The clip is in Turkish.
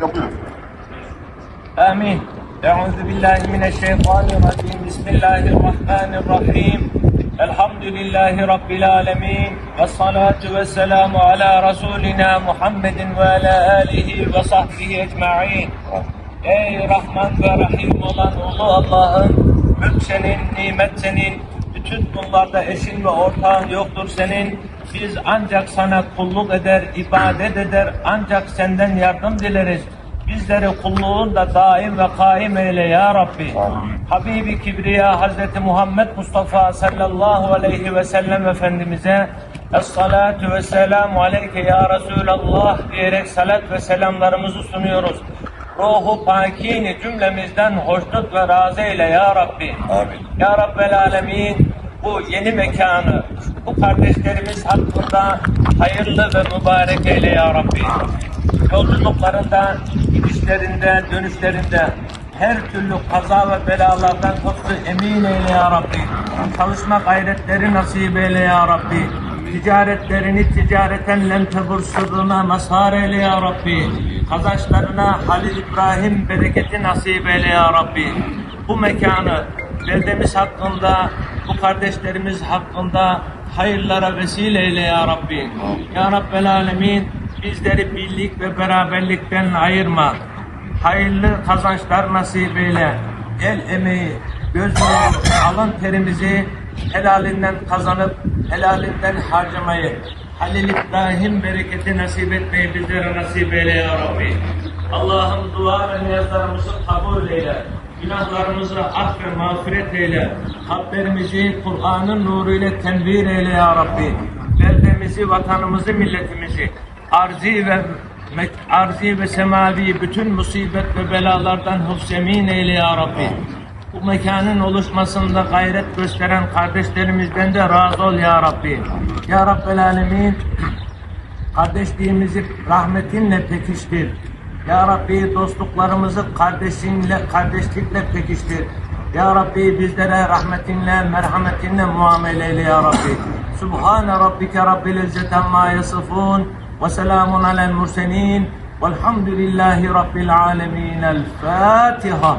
yapıyor. Amin. Euzu billahi mineşşeytanirracim. Bismillahirrahmanirrahim. Elhamdülillahi rabbil alamin. Ve salatu ve ala rasulina Muhammedin ve ala alihi ve sahbihi ecmaîn. Ey Rahman ve Rahim olan Ulu Allah'ın mülk senin, nimet senin, bütün bunlarda eşin ve ortağın yoktur senin. Biz ancak sana kulluk eder, ibadet eder, ancak senden yardım dileriz. Bizleri kulluğunda daim ve kaim eyle ya Rabbi. Habibi Kibriya Hazreti Muhammed Mustafa sallallahu aleyhi ve sellem Efendimiz'e Es-salatu ve selamu aleyke ya Resulallah diyerek salat ve selamlarımızı sunuyoruz. Ruhu pakini cümlemizden hoşnut ve razı eyle ya Rabbi. Amin. Ya Rabbel Alemin bu yeni mekanı bu kardeşlerimiz hakkında hayırlı ve mübarek eyle ya Rabbi. Yolculuklarında, gidişlerinde, dönüşlerinde her türlü kaza ve belalardan kostu emin eyle ya Rabbi. Çalışma gayretleri nasip eyle ya Rabbi. Ticaretlerini ticareten lem tebur sırrına mazhar eyle ya Rabbi. Kazançlarına Halil İbrahim bereketi nasip eyle ya Rabbi. Bu mekanı beldemiz hakkında, bu kardeşlerimiz hakkında hayırlara vesile eyle ya Rabbi. Ya Rabbel Alemin bizleri birlik ve beraberlikten ayırma. Hayırlı kazançlar nasip eyle. El emeği, göz nuru, alın terimizi helalinden kazanıp helalinden harcamayı Halil İbrahim bereketi nasip etmeyi bizlere nasip eyle ya Rabbi. Allah'ım dua ve niyazlarımızı kabul eyle. Günahlarımızı af ve mağfiret eyle. Kalplerimizi Kur'an'ın nuruyla tenvir eyle ya Rabbi. Beldemizi, vatanımızı, milletimizi arzi ve arzi ve semavi bütün musibet ve belalardan hıfzemin eyle ya Rabbi. Bu mekanın oluşmasında gayret gösteren kardeşlerimizden de razı ol ya Rabbi. Ya Rabbel Alemin kardeşliğimizi rahmetinle pekiştir. Ya Rabbi dostluklarımızı kardeşinle, kardeşlikle pekiştir. Ya Rabbi bizlere rahmetinle, merhametinle muamele eyle ya Rabbi. Subhane Rabbike Rabbil İzzet amma yasifun ve selamun alel murselin velhamdülillahi Rabbil alemin. El Fatiha.